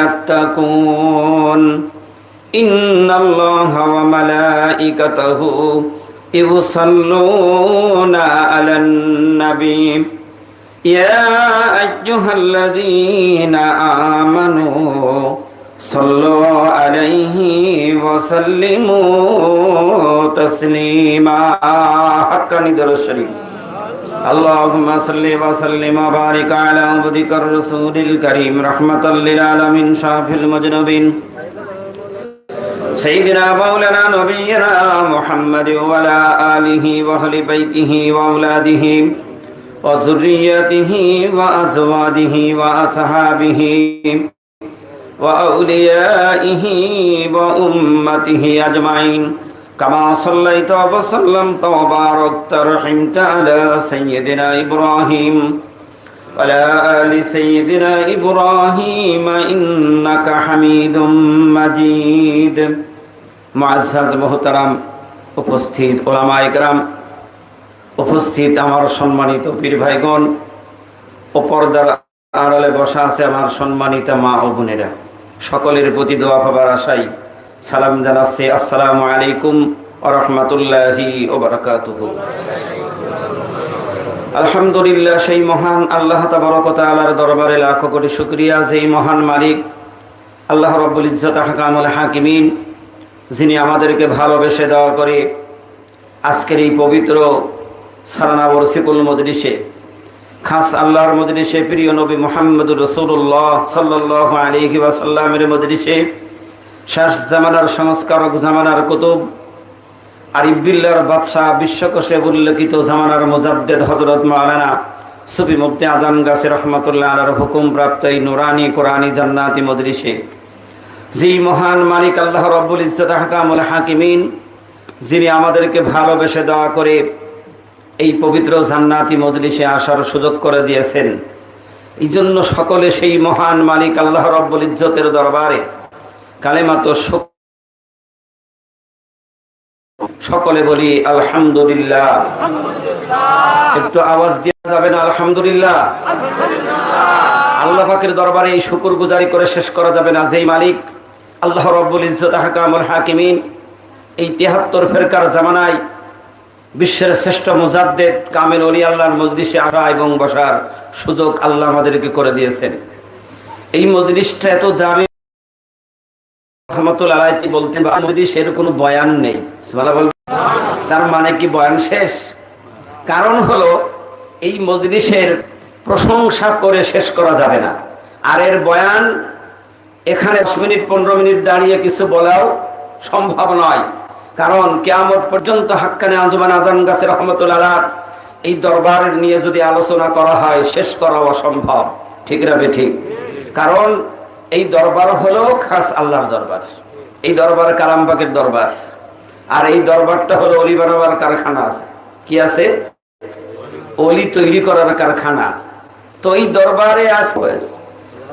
يتقون إن الله وملائكته يصلون على النبي يا أيها الذين آمنوا صلوا عليه وسلموا تسليما حقا ندر الشريف اللهم صل وسلم وبارك على عبدك الرسول الكريم رحمة للعالمين شاف المجنبين. سيدنا مولانا نبينا محمد وعلى آله وأهل بيته وأولاده وذريته وأزواجه وأصحابه وأوليائه وأمته أجمعين. كما صليت وسلمت وباركت رحمت على سيدنا إبراهيم وعلى آل سيدنا إبراهيم إنك حميد مجيد معزز محترم উপস্থিত ওলামা একরাম উপস্থিত আমার সম্মানিত পীর ভাইগণ ও পর্দার আড়ালে বসা আছে আমার সম্মানিত মা ও বোনেরা সকলের প্রতি দোয়া পাবার আশাই সালাম জানাচ্ছি, আসসালামু আলাইকুম আরহামতুল্লাহি ওবরাকাতুহু। আলহামদুলিল্লাহ, সেই মহান আল্লাহ তাবরকতালার দরবারে লাখো কোটি শুক্রিয়া, যেই মহান মালিক আল্লাহ রব্বুল ইজ্জত হাকামুল হাকিমিন, যিনি আমাদেরকে ভালোবেসে দেওয়া করে আজকের এই পবিত্র সারানা বরসিকুল মজলিসে, খাস আল্লাহর মজলিসে, প্রিয় নবী মোহাম্মদুর রসুল্লাহ সাল্লাহ আলহি ওয়াসাল্লামের মজলিসে শেষ জামানার সংস্কারক জামানার কুতুব আরিবিল্লার বাদশাহ বিশ্বকোষে উল্লেখিত জামানার মোজাদ্দেদ হজরত মাওলানা সুফি মুফতি আজান গাছে রহমতুল্লাহ আলার হুকুম প্রাপ্ত এই নুরানি কোরআনি জান্নাতি মজলিসে। যেই মহান মালিক আল্লাহ রব্বুল ইজ্জত হাকামুল হাকিমিন, যিনি আমাদেরকে ভালোবেসে দেওয়া করে এই পবিত্র জান্নাতি মজলিসে আসার সুযোগ করে দিয়েছেন। এই জন্য সকলে সেই মহান মালিক আল্লাহ রব্বুল ইজ্জতের দরবারে কালেমাত সকলে বলি আলহামদুলিল্লাহ। একটু আওয়াজ দেওয়া যাবে না, আলহামদুলিল্লাহ? আল্লাহ দরবারে এই শুকুর গুজারি করে শেষ করা যাবে না, যেই মালিক আল্লাহ রব্বুল ইজ্জত হাকামুল হাকিমিন এই তেহাত্তর ফেরকার জামানায় বিশ্বের শ্রেষ্ঠ মুজাদ্দেদ, কামেল অলি আল্লাহর মজলিসে আসা এবং বসার সুযোগ আল্লাহ আমাদেরকে করে দিয়েছেন। এই মজলিসটা এত দামি কোনো বয়ান নেই তার মানে কি বয়ান শেষ? কারণ হলো, এই মজলিসের প্রশংসা করে শেষ করা যাবে না। আর এর বয়ান, এখানে দশ মিনিট, পনেরো মিনিট দাঁড়িয়ে কিছু বলাও সম্ভব নয়। কারণ কেয়ামত পর্যন্ত হাক্কানে আঞ্জুমান আজান গাছে রহমতুল্লাহ এই দরবার নিয়ে যদি আলোচনা করা হয়, শেষ করা অসম্ভব। ঠিক রাবে ঠিক? কারণ এই দরবার হলো খাস আল্লাহর দরবার। এই দরবার কালামবাগের দরবার। আর এই দরবারটা হলো অলি বানাবার কারখানা আছে। কি আছে? অলি তৈরি করার কারখানা। তো এই দরবারে আছে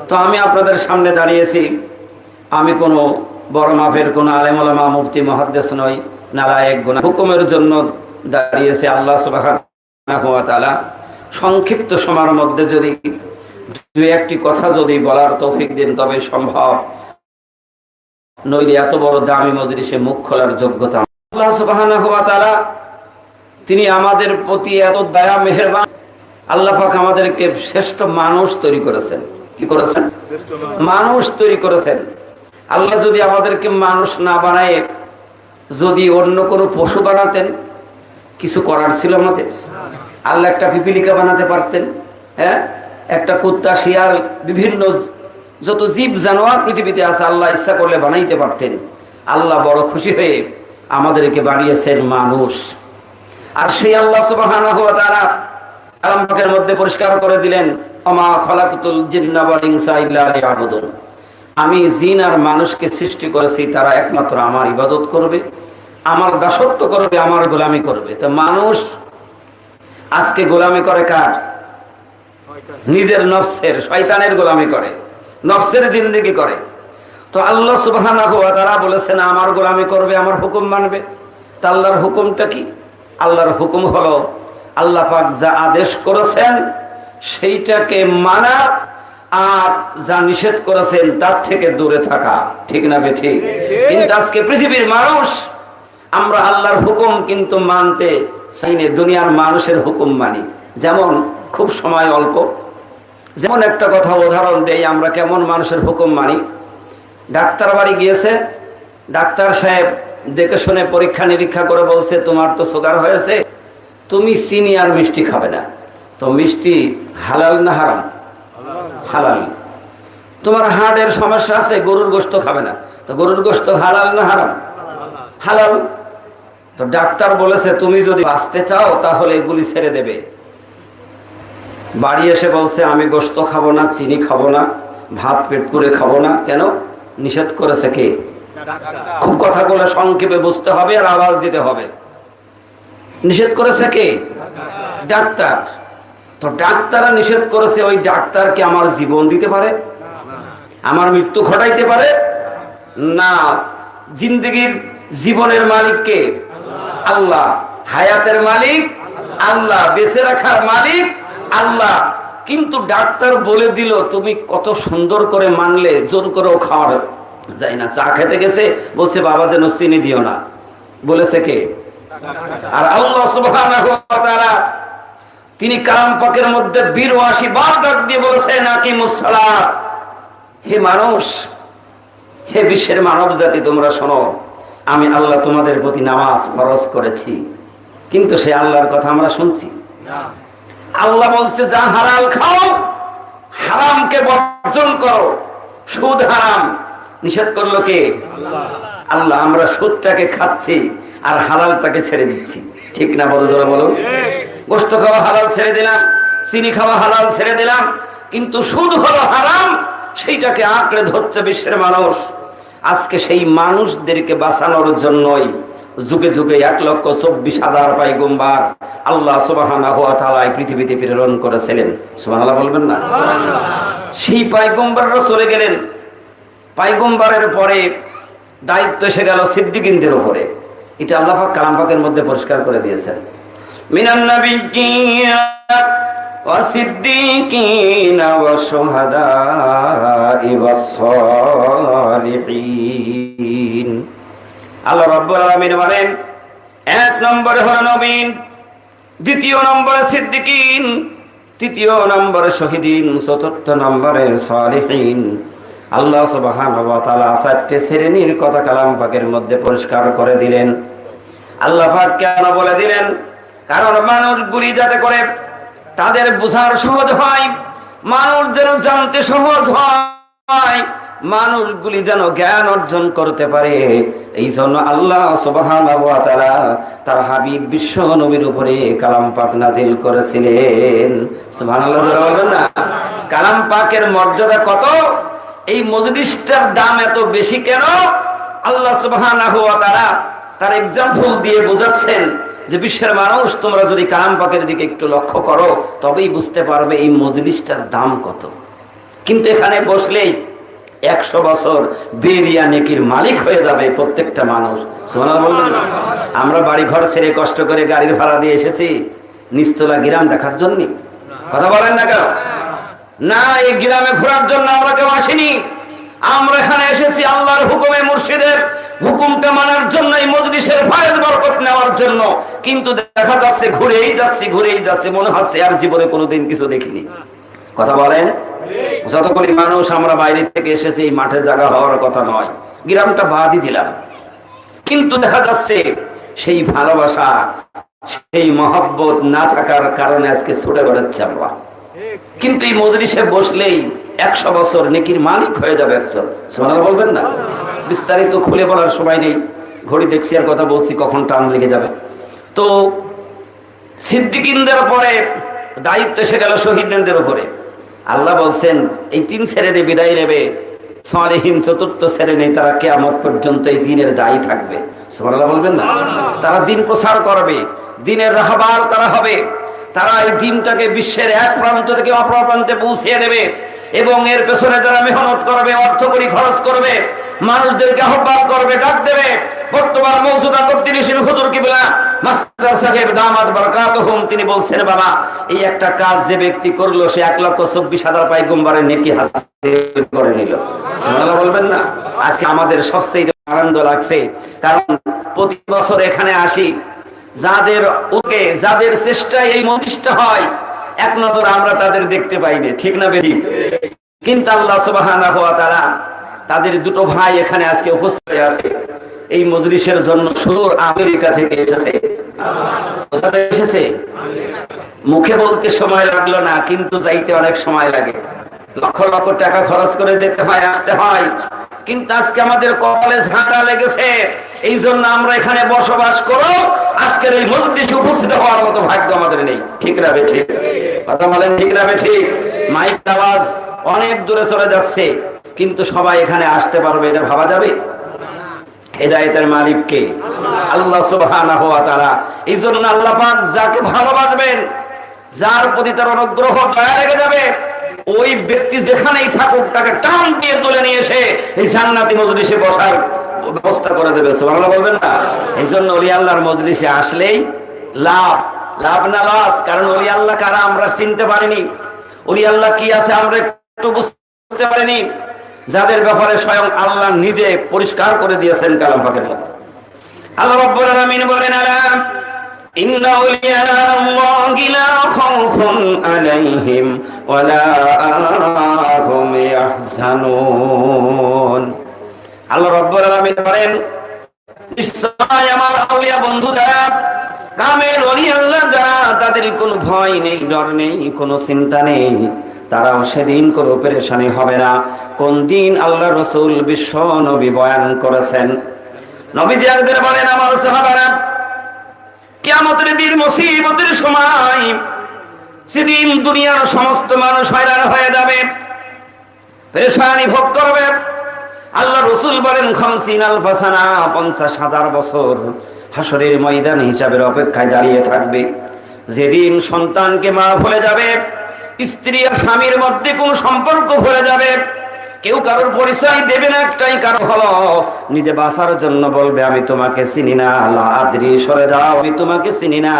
তো আমি আপনাদের সামনে দাঁড়িয়েছি। আমি কোনো বড় মাপের কোনো আলেমা মুফতি, মহাদ্দেশ নই নারায়ক গুণা হুকুমের জন্য দাঁড়িয়েছে আল্লাহ সুবাহ সংক্ষিপ্ত সময়ের মধ্যে যদি দু একটি কথা যদি বলার তৌফিক দিন, তবে সম্ভব। নইলে এত বড় দামি মজলিসে মুখ খোলার যোগ্যতা। আল্লাহ তিনি আমাদের প্রতি এত দয়া, মেহরবান। আল্লাহ পাক আমাদেরকে শ্রেষ্ঠ মানুষ তৈরি করেছেন। কি করেছেন? মানুষ তৈরি করেছেন। আল্লাহ যদি আমাদেরকে মানুষ না বানায়, যদি অন্য কোনো পশু বানাতেন, কিছু করার ছিল আমাদের। আল্লাহ একটা পিপিলিকা বানাতে পারতেন হ্যাঁ? একটা কুত্তা, শিয়াল, বিভিন্ন যত জীব, জানোয়ার পৃথিবীতে আছে, আল্লাহ ইচ্ছা করলে বানাইতে পারতেন। আল্লাহ বড় খুশি হয়ে আমাদেরকে বানিয়েছেন মানুষ। আর সেই আল্লাহ সুবাহ তারা মধ্যে পরিষ্কার করে দিলেন অমা খলাকুতুল আমি জিন আর মানুষকে সৃষ্টি করেছি, তারা একমাত্র আমার ইবাদত করবে, আমার দাসত্ব করবে, আমার গোলামি করবে। তো মানুষ আজকে গোলামি করে কার? নিজের নফসের, শয়তানের গোলামি করে, নফসের জিন্দিগি করে। তো আল্লাহ সুবাহ তারা বলেছেন, আমার গোলামি করবে, আমার হুকুম মানবে। তা আল্লাহর হুকুমটা কি? আল্লাহর হুকুম হলো, আল্লাহ পাক যা আদেশ করেছেন, সেইটাকে মানা আর যা নিষেধ করেছেন, তার থেকে দূরে থাকা। ঠিক না বে ঠিক? কিন্তু আজকে পৃথিবীর মানুষ, আমরা আল্লাহর হুকুম কিন্তু মানতে চাইনে, দুনিয়ার মানুষের হুকুম মানি। যেমন খুব সময় অল্প। যেমন একটা কথা উদাহরণ দেই, আমরা কেমন মানুষের হুকুম মানি। ডাক্তার বাড়ি গিয়েছে, ডাক্তার সাহেব দেখে শুনে পরীক্ষা নিরীক্ষা করে বলছে, তোমার তো সুগার হয়েছে, তুমি চিনি আর মিষ্টি খাবে না। তো মিষ্টি হালাল না হারাম? হালাল। তোমার হার্টের সমস্যা আছে, গরুর গোস্ত খাবে না। তো গরুর গোস্ত হালাল না হারাম? হালাল। তো ডাক্তার বলেছে, তুমি যদি বাঁচতে চাও, তাহলে এগুলি ছেড়ে দেবে। বাড়ি এসে বলছে, আমি গোস্ত খাব না, চিনি খাব না, ভাত পেট করে খাব না। কেন? নিষেধ করেছে কে? খুব কথাগুলো সংক্ষেপে বুঝতে হবে আর আওয়াজ দিতে হবে। নিষেধ করেছে কে? ডাক্তার। তো ডাক্তাররা নিষেধ করেছে, ওই ডাক্তারকে আমার জীবন দিতে পারে? আমার মৃত্যু ঘটাইতে পারে? না। জিন্দগির জীবনের মালিককে আল্লাহ। হায়াতের মালিক আল্লাহ। বেঁচে রাখার মালিক আল্লাহ কিন্তু ডাক্তার বলে দিল, তুমি কত সুন্দর করে মানলে, জোর করেও খাওয়ার যায় না। চা খেতে গেছে, বলছে, বাবা যেন চিনি দিও না। বলেছে কে? আর আল্লাহ তিনি কালাম পাকের মধ্যে বিরাশি বার ডাক দিয়ে বলেছে নাকি মুসলা হে মানুষ, হে বিশ্বের মানব জাতি, তোমরা শোনো, আমি আল্লাহ তোমাদের প্রতি নামাজ ফরজ করেছি, কিন্তু সে আল্লাহর কথা আমরা শুনছি। আল্লাহ বলছে যা হারাল খাও হারামকে বর্জন করো। সুদ হারাম। নিষেধ করল কে? আল্লাহ। আমরা সুদটাকে খাচ্ছি আর হালালটাকে ছেড়ে দিচ্ছি। ঠিক না বড় জোরে বলুন। গোস্ত খাওয়া হালাল ছেড়ে দিলাম চিনি খাওয়া হালাল ছেড়ে দিলাম কিন্তু সুদ হলো হারাম সেইটাকে আঁকড়ে ধরছে বিশ্বের মানুষ। আজকে সেই মানুষদেরকে বাঁচানোর জন্যই যুগে যুগে এক লক্ষ চব্বিশ হাজার পাইগম্বার আল্লাহ সুবাহানা হওয়া তালায় পৃথিবীতে প্রেরণ করেছিলেন সুবাহ বলবেন না সেই পাইগম্বাররা চলে গেলেন পাইগম্বারের পরে দায়িত্ব এসে গেল সিদ্দিকিনদের উপরে এটা আল্লাহ পাক কালাম পাকের মধ্যে পরিষ্কার করে দিয়েছেন মিনান নাবিয়্যিন والصديقين والشهداء والصالحين আল্লাহ রাব্বুল আলামিন বলেন, এক নম্বরে হল নবীন দ্বিতীয় নম্বরে সিদ্দিকিন, তৃতীয় নম্বরে শহীদিন, চতুর্থ নম্বরে সালিহিন। আল্লাহ ওয়া তাআলা শ্রেণির কথা কালাম পাকের মধ্যে পরিষ্কার করে দিলেন। আল্লাহ পাক কেন বলে দিলেন? কারণ মানুষগুলি যাতে করে তাদের বোঝার সহজ হয়, মানুষ যেন জানতে সহজ হয় মানুষগুলি যেন জ্ঞান অর্জন করতে পারে। এই জন্য আল্লাহ তার হাবিব বিশ্ব নবীর উপরে কালাম পাক নাজিল করেছিলেন। কালাম পাকের মর্যাদা কত? এই মজলিসটার দাম এত বেশি কেন? আল্লাহ সুবহানাহু ওয়া তাআলা তার এক্সাম্পল দিয়ে বোঝাচ্ছেন যে বিশ্বের মানুষ, তোমরা যদি কালাম পাকের দিকে একটু লক্ষ্য করো, তবেই বুঝতে পারবে এই মজলিসটার দাম কত। কিন্তু এখানে বসলেই একশো বছর বেরিয়া নেকির মালিক হয়ে যাবে প্রত্যেকটা মানুষ। আমরা বাড়ি ঘর ছেড়ে কষ্ট করে গাড়ির ভাড়া দিয়ে এসেছি, নিস্তলা গ্রাম দেখার জন্য। কথা বলেন না কেন? না, এই গ্রামে ঘোরার জন্য আমরা কেউ আসিনি। আমরা এখানে এসেছি আল্লাহর হুকুমে মুর্শিদের হুকুমটা মানার জন্য, এই মজলিসের ফায়দ বরকত নেওয়ার জন্য। কিন্তু দেখা যাচ্ছে, ঘুরেই যাচ্ছি, ঘুরেই যাচ্ছে, মনে হচ্ছে আর জীবনে কোনোদিন কিছু দেখিনি। কথা বলেন? যতগুলি মানুষ আমরা বাইরে থেকে এসেছি, মাঠে জায়গা হওয়ার কথা নয়। গ্রামটা বাদই দিলাম। কিন্তু দেখা যাচ্ছে সেই ভালোবাসা, সেই মহব্বত না থাকার কারণে আজকে ছুটে বেড়াচ্ছে আমরা। কিন্তু এই মজলিসে বসলেই একশো বছর নেকির মালিক হয়ে যাবে একজন। সোনারা বলবেন না? বিস্তারিত খুলে বলার সময় নেই। ঘড়ি দেখছি আর কথা বলছি, কখন টান লেগে যাবে। তো সিদ্দিকিনদের পরে দায়িত্ব এসে গেল শহীদদের উপরে। আল্লাহ বলছেন, এই তিন শ্রেণি বিদায় নেবে। সমালহীন চতুর্থ শ্রেণি তারা কেয়ামত পর্যন্ত এই দিনের দায়ী থাকবে। সমালা বলবেন না? তারা দিন প্রসার করবে, দিনের রাহবার তারা হবে। তারা এই দিনটাকে বিশ্বের এক প্রান্ত থেকে অপর প্রান্তে পৌঁছিয়ে দেবে এবং এর পেছনে যারা মেহনত করবে অর্থ করি খরচ করবে মানুষদেরকে আহ্বান করবে, ডাক দেবে। বর্তমান মৌজুদা কর্তৃশীল হুজুর কিবলা, মাস্টার সাহেব দামাত বারাকাতুহুম, তিনি বলছেন, বাবা, এই একটা কাজ যে ব্যক্তি করল, সে এক লক্ষ চব্বিশ হাজার পাই গুম্বারের নেকি হাসিল করে নিল। সুবহানাল্লাহ বলবেন না? আজকে আমাদের সবচেয়ে আনন্দ লাগছে, কারণ প্রতি বছর এখানে আসি, যাদের ওকে যাদের চেষ্টায় এই মনিষ্ঠা হয়, এক নজর আমরা তাদের দেখতে পাইনি ঠিক না বেরি কিন্তু আল্লাহ সুবহানাহু ওয়া তাআলা তাদের দুটো ভাই এখানে আজকে উপস্থিত আছে। এই মজলিসের জন্য সুদূর আমেরিকা থেকে এসেছে। এসেছে? মুখে বলতে সময় লাগল না, কিন্তু যাইতে অনেক সময় লাগে। লক্ষ লক্ষ টাকা খরচ করে যেতে হয়, আসতে হয়। কিন্তু আজকে আমাদের কপালে ঝাঁটা লেগেছে। এই জন্য আমরা এখানে বসবাস করো আজকের এই মজলিসে উপস্থিত হওয়ার মতো ভাগ্য আমাদের নেই। ঠিক না বে ঠিক কথা বলেন ঠিক না বে ঠিক মাইক আওয়াজ অনেক দূরে চলে যাচ্ছে। কিন্তু সবাই এখানে আসতে পারবে, এটা ভাবা যাবে? হেদায়েতের মালিককে। আল্লাহ সুবহানাহু ওয়া তাআলা এই জন্য আল্লাহ পাক যাকে ভালোবাসবেন, যার প্রতি তার অনুগ্রহ দয়া লেগে যাবে, ওই ব্যক্তি যেখানেই থাকুক, তাকে টান দিয়ে তুলে নিয়ে এসে এই জান্নাতি মজলিসে বসার ব্যবস্থা করে দেবে। সুবহানাল্লাহ বলবেন না? এই জন্য ওলি আল্লাহর মজলিসে আসলেই লাভ। লাভ না লস, কারণ ওলি আল্লাহ কারা আমরা চিনতে পারিনি। ওলি আল্লাহ কি আছে আমরা একটু বুঝতে পারিনি। যাদের ব্যাপারে স্বয়ং আল্লাহ নিজে পরিষ্কার করে দিয়েছেন কালাম পাকের বলেন বলেন আমার আউলিয়া বন্ধু যারা কামেল ওলি আল্লাহ, যারা তাদের কোনো ভয় নেই, ডর নেই, কোনো চিন্তা নেই তারাও সেদিন কোনো পেরেশানি হবে না। কোন দিন আল্লাহ রসুল বিশ্ব নবী বয়ান করেছেন। নবীজি একদের বলেন, আমার সাহাবারা কেমতের দিন মুসিবতের সময় সেদিন দুনিয়ার সমস্ত মানুষ হয়রান হয়ে যাবে, পেরেশানি ভোগ করবে। আল্লাহ রসুল বলেন, খামসিন আল ফাসানা পঞ্চাশ হাজার বছর হাসরের ময়দান হিসাবের অপেক্ষায় দাঁড়িয়ে থাকবে। যেদিন সন্তানকে মা ভুলে যাবে স্ত্রী আর স্বামীর মধ্যে কোন সম্পর্ক ভরে যাবে। কেউ কারোর পরিচয় দেবে না, একটাই কারও হলো, নিজে বাঁচার জন্য বলবে, আমি তোমাকে চিনি না আদ্রি সরে যাও, আমি তোমাকে চিনি না।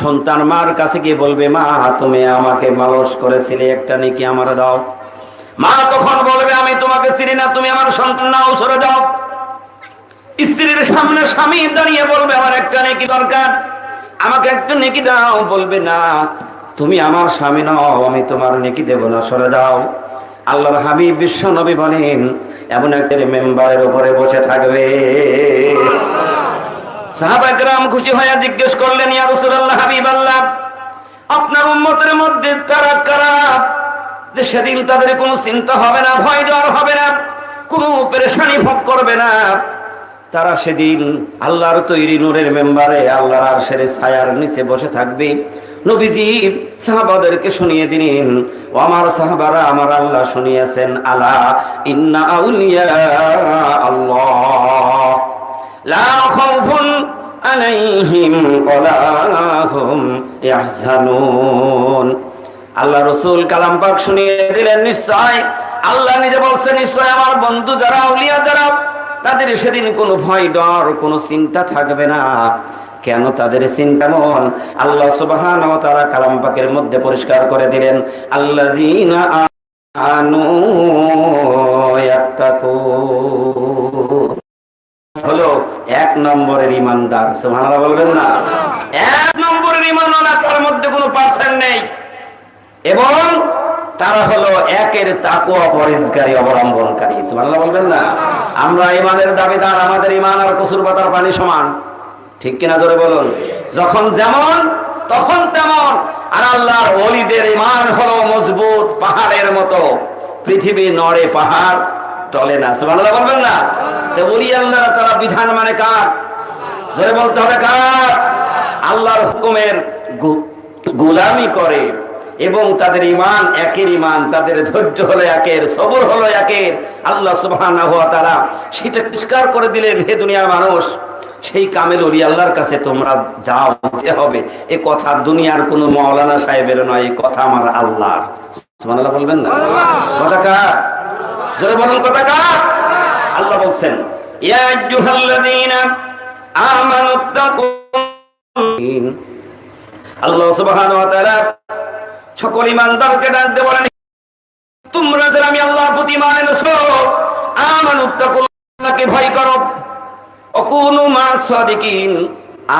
সন্তান মার কাছে গিয়ে বলবে, মা, তুমি আমাকে মালস করেছিলে, একটা নাকি আমার দাও। মা তখন বলবে, আমি তোমাকে চিনি না, তুমি আমার সন্তান নাও, সরে যাও। স্ত্রীর সামনে স্বামী দাঁড়িয়ে বলবে, আমার একটা নেকি দরকার, আমাকে একটা নেকি দাও। বলবে, না তুমি আমার স্বামী নও, আমি তোমার নেকি দেব না, সরে দাও আল্লাহর হাবিব বিশ্ব নবী বলেন, এমন একটা মেম্বারের উপরে বসে থাকবে। সাহাবাকরাম খুশি হয়ে জিজ্ঞেস করলেন, ইয়া রাসূলুল্লাহ, হাবিব আল্লাহ, আপনার উম্মতের মধ্যে তারা কারা, যে সেদিন তাদের কোনো চিন্তা হবে না, ভয় ডর হবে না, কোনো পেরেশানি ভোগ করবে না, তারা সেদিন আল্লাহর তৈরি নূরের মেম্বারে, আল্লাহর আর সেরে ছায়ার নিচে বসে থাকবে। নবীজি সাহাবাদেরকে শুনিয়ে দিলেন, ও আমার সাহাবারা, আমার আল্লাহ শুনিয়েছেন, আলা ইন্না আউলিয়া আল্লাহ। লা খাউফুন আলাইহিম ওয়ালা হুম ইয়াহজানুন। আল্লাহ রসুল কালাম পাক শুনিয়ে দিলেন, নিশ্চয় আল্লাহ নিজে বলছেন, নিশ্চয় আমার বন্ধু যারা আউলিয়া যারা, তাদের সেদিন কোনো ভয়, ডর, কোনো চিন্তা থাকবে না। কেন তাদের চিন্তা মন? আল্লাহ সুবহান তাআলা কালাম পাকের মধ্যে পরিষ্কার করে দিলেন আনু হলো এক নম্বরের ইমানদার সুবহানাল্লাহ বলবেন না? এক নম্বরের ইমানওয়ালা তার মধ্যে কোনো পার্সেন্ট নেই। এবং তারা হলো একের তাকুয়া পরিষ্কারী, অবলম্বনকারী, সুবহানাল্লাহ বলবেন না? আমরা ইমানের দাবিদার, আমাদের ইমান আর কসুর পাতার পানি সমান। ঠিক কিনা ধরে বলুন? যখন যেমন, তখন তেমন। আর আল্লাহর অলিদের ইমান হলো মজবুত পাহাড়ের মতো। পৃথিবী নড়ে পাহাড়, টলে না। সুবহানাল্লাহ বলবেন না? তো বলি আল্লাহ তারা বিধান মানে কার? জোরে বলতে হবে কার? আল্লাহর হুকুমের গুলামি গোলামি করে। এবং তাদের ইমান একের ইমান তাদের ধৈর্য হলো একের সবর হলো একের। আল্লাহ ওয়া তাআলা সেটা পরিষ্কার করে দিলেন হে দুনিয়ার মানুষ সেই কামেল ওলি আল্লাহর কাছে তোমরা যাও যেতে হবে। এ কথা দুনিয়ার কোনো মাওলানা সাহেবের নয় এই কথা আমার আল্লাহর। সুবহানাল্লাহ বলবেন না? কথা কার? জোরে বলুন কথা কার? আল্লাহ বলছেন ইয়া আইয়ুহাল্লাযীনা আল্লাহ সুবহানাহু ওয়া তাআলা সকল ইমানদারকে ডাকতে বলেন, তোমরা যারা আমি আল্লাহর প্রতি মান আমানুত্তাকুল্লাহকে ভয় করো।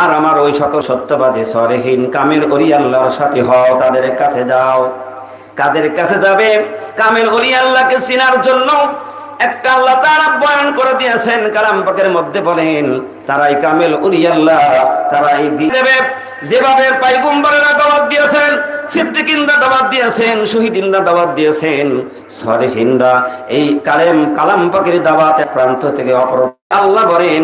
আর আমার ওই সকল সত্যবাদী সরেহীন কামের ওলি আল্লাহর সাথে হও, তাদের কাছে যাও। কাদের কাছে যাবে? কামের ওলি আল্লাহকে চিনার জন্য একটা আল্লাহ তারা বয়ান করে দিয়েছেন কালাম পাকের মধ্যে বলেন, তারাই কামেল আল্লাহ, তারাই দিয়ে দেবে। যেভাবে পাইগুম্বরেরা দাওয়াত দিয়েছেন দিয়েছেন দিয়েছেন এই কালেম কালাম দাওয়াতের প্রান্ত থেকে অপর আল্লাহ বলেন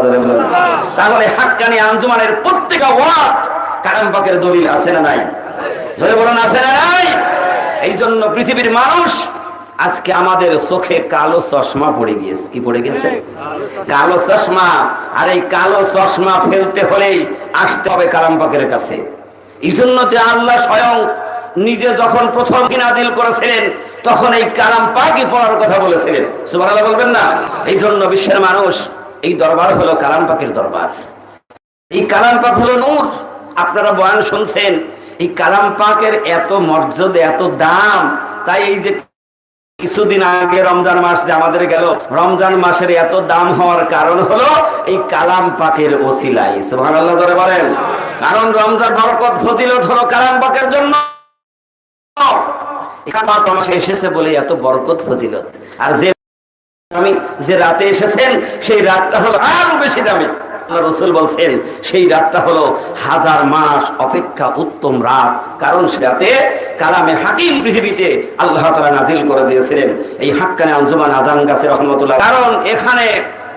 ধরে বলেন। তাহলে হাক্কানি আঞ্জুমানের দলিল আছে না নাই? বলেন, আছে না নাই? এই জন্য পৃথিবীর মানুষ আজকে আমাদের চোখে কালো চশমা পড়ে গিয়েছে। কি পড়ে গেছে? কালো চশমা। আর এই কালো চশমা ফেলতে হলেই আসতে হবে কালাম পাকের কাছে। এই জন্য যে আল্লাহ স্বয়ং নিজে যখন প্রথম নাজিল করেছিলেন, তখন এই কালাম পাকই পড়ার কথা বলেছিলেন। সুবহানাল্লাহ বলবেন না? এই জন্য বিশ্বের মানুষ, এই দরবার হলো কালাম পাকের দরবার। এই কালাম পাক হলো নূর। আপনারা বয়ান শুনছেন, এই কালাম পাকের এত মর্যাদা, এত দাম, তাই এই যে কিছুদিন আগে রমজান মাস যে আমাদের গেল, রমজান মাসের এত দাম হওয়ার কারণ হলো এই কালাম পাকের ওসিলাই সুবহানাল্লাহ ধরে বলেন। কারণ রমজান বরকত, ফজিলত হলো কালাম পাকের জন্য। এসেছে বলে এত বরকত, ফজিলত। আর যে আমি যে রাতে এসেছেন, সেই রাতটা হলো আরও বেশি দামি। আল্লাহ রসুল বলছেন, সেই রাতটা হলো হাজার মাস অপেক্ষা উত্তম রাত। কারণ সে রাতে কালামে হাকিম পৃথিবীতে আল্লাহ তালা নাজিল করে দিয়েছিলেন। এই হাক্কানে আঞ্জুমান আজান গাছে রহমতুল্লাহ। কারণ এখানে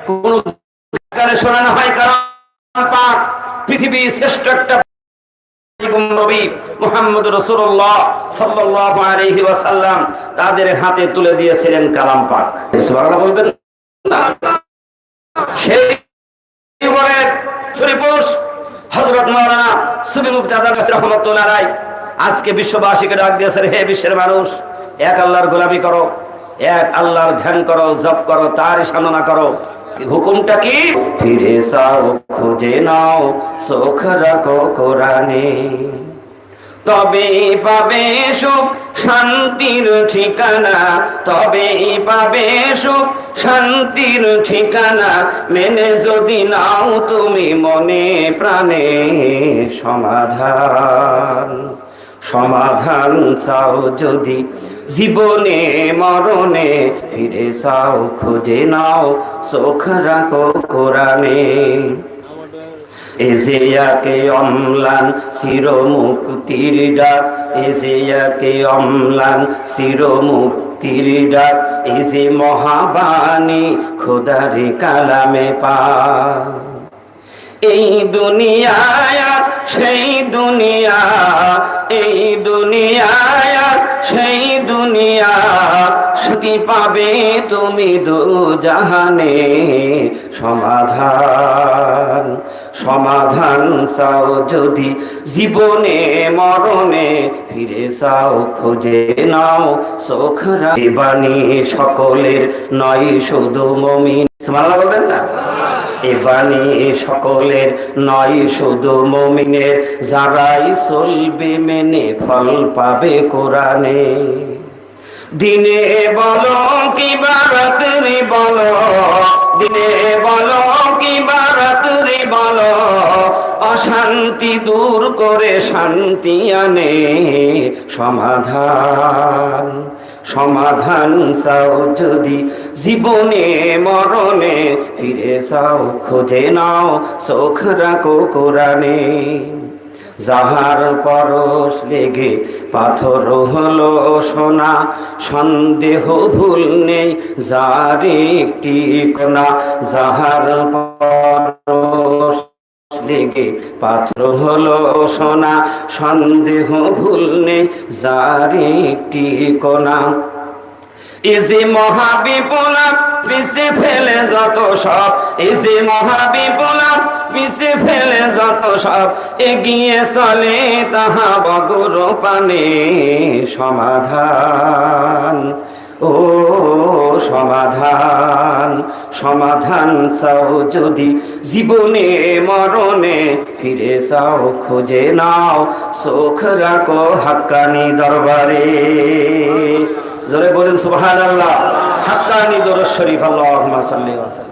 কোন শোনানো হয়, কারণ পাক পৃথিবীর শ্রেষ্ঠ একটা তাদের হাতে তুলে দিয়েছিলেন কালাম পাক। বলবেন সেই আলাইহি। আজকে বিশ্ববাসীকে ডাক দিয়েছেন হে বিশ্বের মানুষ, এক আল্লাহর গোলামি করো, এক আল্লাহর ধ্যান করো, জপ করো, তার সাধনা করো। হুকুমটা কি? ফিরে যাও, খুঁজে নাও, চোখ রাখো কোরআনে। তবে পাবে সুখ, শান্তির ঠিকানা। তবে পাবে সুখ, শান্তির ঠিকানা। মেনে যদি নাও তুমি মনে প্রাণে সমাধান। সমাধান চাও যদি জীবনে, মরণে, ফিরে চাও, খুঁজে নাও, চোখ রাখো কোরআনে। এজেয়াকে অম্লান চির মুক্তির ডাক এজেয়াকে অম্লান চির মুক্তির ডাক, এ যে মহাবাণী খোদারে কালামে পা এই দুনিয়ায় সেই দুনিয়া, এই দুনিয়ায় সেই দুনিয়া। শান্তি পাবে তুমি দু জাহানে সমাধান সমাধান চাও যদি জীবনে, মরণে। ফিরে চাও, খুঁজে নাও চোখরা বাণী সকলের। নয় শুধু মমিন। সুবহানাল্লাহ বলবেন না? এ বাণী সকলের, নয় শুধু মমিনের। যারাই চলবে মেনে ফল পাবে কোরআনে। দিনে বলো কি বারাতরে বলো? দিনে বলো কি বারাতরে বলো? অশান্তি দূর করে শান্তি আনে সমাধান। সমাধান চাও যদি জীবনে, মরণে, ফিরে যাও খোঁজে নাও, চোখ রাখো কোরআনে। যাহার পরশ লেগে পাথর হলো সোনা, সন্দেহ ভুল নেই যার একটি কোনা যাহার পরশ লেগে পাত্র হলো সোনা, সন্দেহ ভুল নেই যার একটি কোনা এ যে মহাবিপলা পিছে ফেলে যত সব। এ যে মহাবিপলা পিছে ফেলে যত সব। এগিয়ে চলে তাহা বগুর পানে সমাধান। ও সমাধান সমাধান চাও যদি জীবনে মরণে, ফিরে যাও খুঁজে নাও। চোখ রাখো হাক্কানি দরবারে। জোরে বলেন সুবহানাল্লাহ। হাক্কানি দরজ শরীফ আল্লাহুম্মা সাল্লি ওয়া সাল্লিম।